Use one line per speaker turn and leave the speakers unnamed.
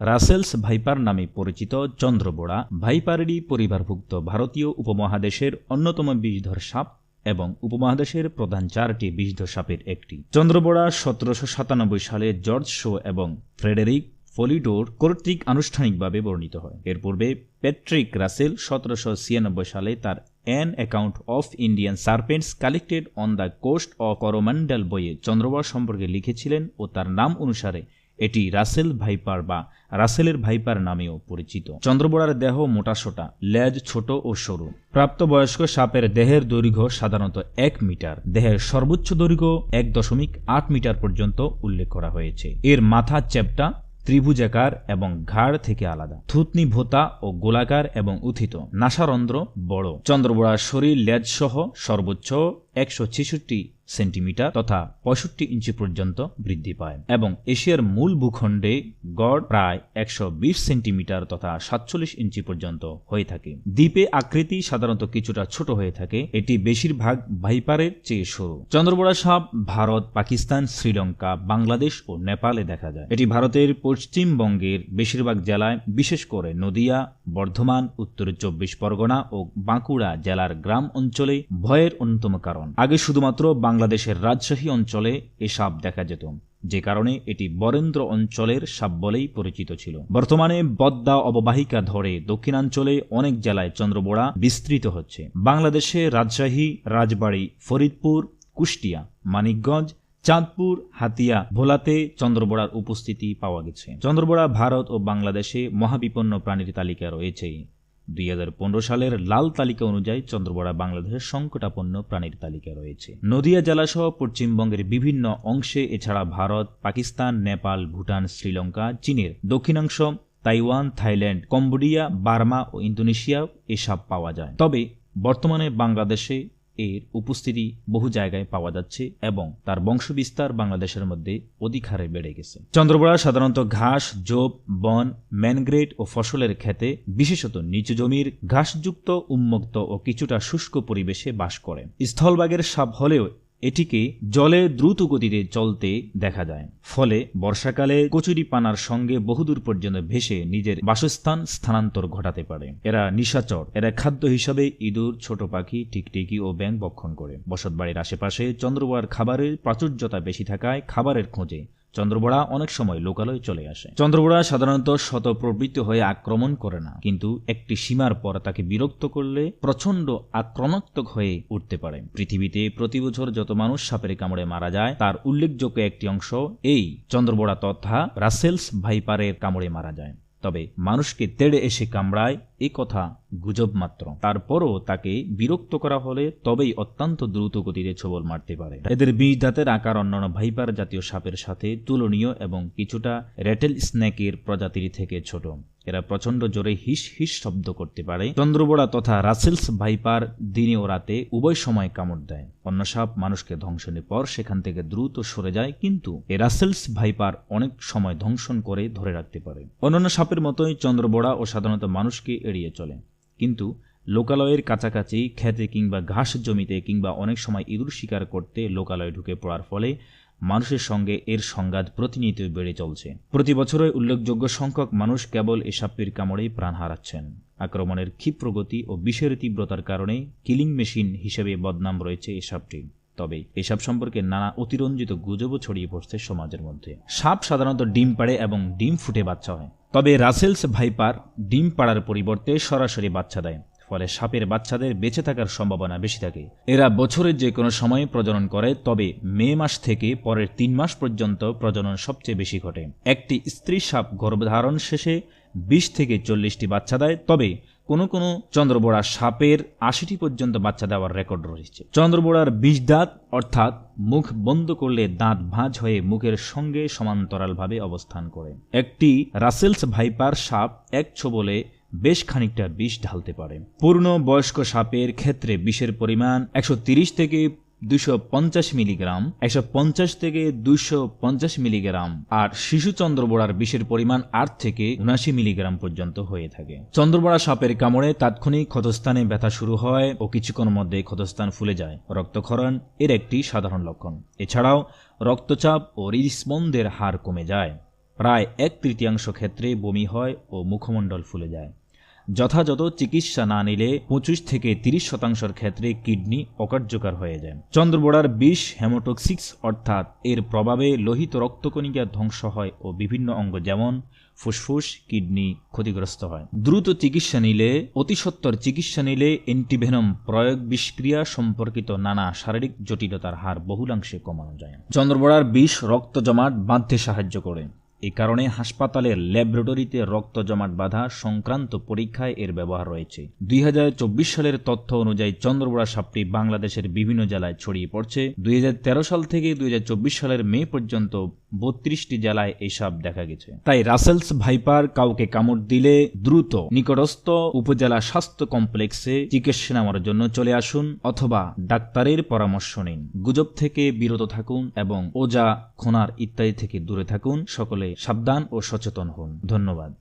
Russell's viper নামে পরিচিত চন্দ্রবোড়া ভাইপারেরই পরিবারভুক্ত ভারতীয় উপমহাদেশের অন্যতম বিষধর সাপ এবং উপমহাদেশের প্রধান চারটি বিষধর সাপের একটি। চন্দ্রবোড়া সতেরোশো সাতানব্বই সালে জর্জ শো এবং ফ্রেডেরিক ফলিডোর কর্তৃক আনুষ্ঠানিকভাবে বর্ণিত হয়। এর পূর্বে প্যাট্রিক রাসেল সতেরোশো ছিয়ানব্বই সালে তার an account of Indian serpents collected on the coast of Coromandel বইয়ে চন্দ্রবোড়া সম্পর্কে লিখেছিলেন ও তার নাম অনুসারে এটি রাসেল ভাইপার বা রাসেলের ভাইপার নামেও পরিচিত। চন্দ্রবোড়ার দেহ মোটাসোটা লেজ ছোট ও সরু। প্রাপ্তবয়স্ক সাপের দেহের দৈর্ঘ্য সাধারণত এক মিটার। দেহের সর্বোচ্চ দৈর্ঘ্য এক দশমিক আট মিটার পর্যন্ত উল্লেখ করা হয়েছে। এর মাথা চ্যাপ্টা ত্রিভুজাকার এবং ঘাড় থেকে আলাদা। থুতনি ভোতা ও গোলাকার এবং উথিত। নাসারন্ধ্র বড়। চন্দ্রবোড়ার শরীর লেজ সহ সর্বোচ্চ একশো ছেষট্টি সেন্টিমিটার তথা পঁয়ষট্টি ইঞ্চি পর্যন্ত বৃদ্ধি পায় এবং এশিয়ার মূল ভূখণ্ডে গড় প্রায় একশো বিশ সেন্টিমিটার তথা সাতচল্লিশ ইঞ্চি পর্যন্ত হয়ে থাকে। দ্বীপে আকৃতি সাধারণত কিছুটা ছোট হয়ে থাকে। এটি বেশিরভাগ ভাইপারের চেয়ে সরু। চন্দ্রবোড়া সাপ ভারত, পাকিস্তান, শ্রীলঙ্কা, বাংলাদেশ ও নেপালে দেখা যায়। এটি ভারতের পশ্চিমবঙ্গের বেশিরভাগ জেলায়, বিশেষ করে নদিয়া, বর্ধমান, উত্তর চব্বিশ পরগনা ও বাঁকুড়া জেলার গ্রাম অঞ্চলে ভয়ের অন্যতম কারণ। আগে শুধুমাত্র বাংলাদেশের রাজশাহী অঞ্চলে এ সাপ দেখা যেত, যে কারণে এটি বরেন্দ্র অঞ্চলের সাপ বলেই পরিচিত ছিল। বর্তমানে বদ্দা অববাহিকা ধরে দক্ষিণাঞ্চলে অনেক জেলায় চন্দ্রবোড়া বিস্তৃত হচ্ছে। বাংলাদেশে রাজশাহী, রাজবাড়ী, ফরিদপুর, কুষ্টিয়া, মানিকগঞ্জ, চাঁদপুর, হাতিয়া, ভোলাতে চন্দ্রবোড়ার উপস্থিতি পাওয়া গেছে। চন্দ্রবোড়া, ভারত ও বাংলাদেশে মহাবিপন্ন প্রাণীর তালিকা রয়েছে দুই হাজার পনেরো সালের লাল তালিকা অনুযায়ী চন্দ্রবড়া বাংলাদেশের সংকটাপন্ন প্রাণীর তালিকা রয়েছে। নদিয়া জেলাসহ পশ্চিমবঙ্গের বিভিন্ন অংশে এছাড়া ভারত, পাকিস্তান, নেপাল, ভুটান, শ্রীলঙ্কা, চীনের দক্ষিণাংশ, তাইওয়ান, থাইল্যান্ড, কম্বোডিয়া, বার্মা ও ইন্দোনেশিয়া এসব পাওয়া যায়। তবে বর্তমানে বাংলাদেশে এর উপস্থিতি বহু জায়গায় পাওয়া যাচ্ছে এবং তার বংশবিস্তার বাংলাদেশের মধ্যে অধিক হারে বেড়ে গেছে। চন্দ্রবড়া সাধারণত ঘাস, জোপ, বন ম্যানগ্রেড ও ফসলের ক্ষেতে বিশেষত নিচু জমির ঘাসযুক্ত, উন্মুক্ত ও কিছুটা শুষ্ক পরিবেশে বাস করে। স্থলবাগের সাপ হলেও এটিকে জলে দ্রুত গতিতে চলতে দেখা যায়। ফলে বর্ষাকালে কচুরি পানার সঙ্গে বহুদূর পর্যন্ত ভেসে নিজের বাসস্থান স্থানান্তর ঘটাতে পারে। এরা নিশাচর। এরা খাদ্য হিসাবে ইঁদুর, ছোট পাখি, টিকটিকি ও ব্যাং বক্ষণ করে। বসতবাড়ির আশেপাশে চন্দ্রবার খাবারের প্রাচুর্যতা বেশি থাকায় খাবারের খোঁজে চন্দ্রবোড়া অনেক সময় লোকালয়ে চলে আসে। চন্দ্রবোড়া সাধারণত শত প্রবৃত্ত হয়ে আক্রমণ করে না, কিন্তু একটি সীমার পর তাকে বিরক্ত করলে প্রচণ্ড আক্রমণাত্মক হয়ে উঠতে পারে। পৃথিবীতে প্রতি বছর যত মানুষ সাপের কামড়ে মারা যায়, তার উল্লেখযোগ্য একটি অংশ এই চন্দ্রবোড়া তথা রাসেলস ভাইপারের কামড়ে মারা যায়। তবে মানুষকে তেড়ে এসে কামড়ায় এ কথা গুজব মাত্র। তারপরও তাকে বিরক্ত করা হলে তবেই অত্যন্ত দ্রুত গতিতে ছবল মারতে পারে। এদের বীজ দাঁতের আকার অন্যান্য ভাইপার জাতীয় সাপের সাথে তুলনীয় এবং কিছুটা রেটেল স্ন্যাকের প্রজাতির থেকে ছোট। এরা প্রচণ্ড জোরে হিস হিস শব্দ করতে পারে। চন্দ্রবোড়া তথা রাসেলস ভাইপার দিনে ও রাতে উভয় সময় কামড় দেয়। অন্য সাপ মানুষকে ধ্বংসনের পর সেখান থেকে দ্রুত সরে যায়, কিন্তু এ রাসেলস ভাইপার অনেক সময় ধ্বংসন করে ধরে রাখতে পারে। অন্যান্য সাপের মতোই চন্দ্রবোড়া ও সাধারণত মানুষকে এড়িয়ে চলে কিন্তু লোকালয়ের কাছাকাছি খেতে কিংবা ঘাস জমিতে কিংবা অনেক সময় ইঁদুর শিকার করতে লোকালয়ে ঢুকে পড়ার ফলে মানুষের সঙ্গে এর সংঘাত প্রতিনিয়ত বেড়ে চলছে। প্রতি বছরে উল্লেখযোগ্য সংখ্যক মানুষ কেবল এ সাপের কামড়েই প্রাণ হারাচ্ছেন। আক্রমণের ক্ষিপ্রগতি ও বিষের তীব্রতার কারণে কিলিং মেশিন হিসেবে বদনাম রয়েছে এ সাপটি। তবে এসব সম্পর্কে নানা অতিরঞ্জিত গুজবও ছড়িয়ে পড়ছে সমাজের মধ্যে। সাপ সাধারণত ডিম পাড়ে এবং ডিম ফুটে বাচ্চা হয়। তবে রাসেলস ভাইপার ডিম পাড়ার পরিবর্তে সরাসরি বাচ্চা দেয়, ফলে সাপের বাচ্চাদের বেঁচে থাকার সম্ভাবনা বেশি থাকে। এরা বছরের যে কোনো সময়ে প্রজনন করে, তবে মে মাস থেকে পরের তিন মাস পর্যন্ত প্রজনন সবচেয়ে বেশি ঘটে। একটি স্ত্রী সাপ গর্ভধারণ শেষে বিশ থেকে চল্লিশটি বাচ্চা দেয়, তবে কোনো কোনো চন্দ্রবোড়া সাপের আশিটি পর্যন্ত বাচ্চা দেওয়ার রেকর্ড রয়েছে। চন্দ্রবোড়ার বিষ দাঁত অর্থাৎ মুখ বন্ধ করলে দাঁত ভাঁজ হয়ে মুখের সঙ্গে সমান্তরালভাবে অবস্থান করে। একটি রাসেলস ভাইপার সাপ এক ছোবলে বেশ খানিকটা বিষ ঢালতে পারে। পূর্ণ বয়স্ক সাপের ক্ষেত্রে বিষের পরিমাণ একশো থেকে দুশো পঞ্চাশ মিলিগ্রাম, একশো পঞ্চাশ থেকে দুশো পঞ্চাশ মিলিগ্রাম, আর শিশু চন্দ্রবোড়ার বিষের পরিমাণ আট থেকে উনাশি মিলিগ্রাম পর্যন্ত হয়ে থাকে। চন্দ্রবোড়া সাপের কামড়ে তাৎক্ষণিক ক্ষতস্থানে ব্যথা শুরু হয় ও কিছুক্ষণ মধ্যে ক্ষতস্থান ফুলে যায়। রক্তক্ষরণ এর একটি সাধারণ লক্ষণ। এছাড়াও রক্তচাপ ও হৃদস্পন্দের হার কমে যায়। প্রায় এক তৃতীয়াংশ ক্ষেত্রে বমি হয় ও মুখমণ্ডল ফুলে যায়। যথাযথ চিকিৎসা না নিলে পঁচিশ থেকে তিরিশ শতাংশের ক্ষেত্রে কিডনি অকার্যকর হয়ে যায়। চন্দ্রবোড়ার বিষ হেমোটক্সিক্স অর্থাৎ এর প্রভাবে লোহিত রক্তকণিকা ধ্বংস হয় ও বিভিন্ন অঙ্গ যেমন ফুসফুস, কিডনি ক্ষতিগ্রস্ত হয়। দ্রুত চিকিৎসা নিলে, অতিসত্বর চিকিৎসা নিলে অ্যান্টিভেনম প্রয়োগ বিষক্রিয়া সম্পর্কিত নানা শারীরিক জটিলতার হার বহুলাংশে কমানো যায়। চন্দ্রবোড়ার বিষ রক্ত জমাট বাঁধতে সাহায্য করে। এ কারণে হাসপাতালের ল্যাবরেটরিতে রক্ত জমাট বাধা সংক্রান্ত পরীক্ষায় এর ব্যবহার রয়েছে। দুই হাজার চব্বিশ সালের তথ্য অনুযায়ী চন্দ্রবোড়া সাপটি বাংলাদেশের বিভিন্ন জেলায় ছড়িয়ে পড়ছে। দুই হাজার তেরো সাল থেকে দুই হাজার চব্বিশ সালের মে পর্যন্ত বত্রিশটি জেলায় এইসব দেখা গেছে। তাই রাসেলস ভাইপার কাউকে কামড় দিলে দ্রুত নিকটস্থ উপজেলা স্বাস্থ্য কমপ্লেক্সে চিকিৎসা নেওয়ার জন্য চলে আসুন অথবা ডাক্তারের পরামর্শ নিন। গুজব থেকে বিরত থাকুন এবং ওজা, খোনার ইত্যাদি থেকে দূরে থাকুন। সকলে সাবধান ও সচেতন হন। ধন্যবাদ।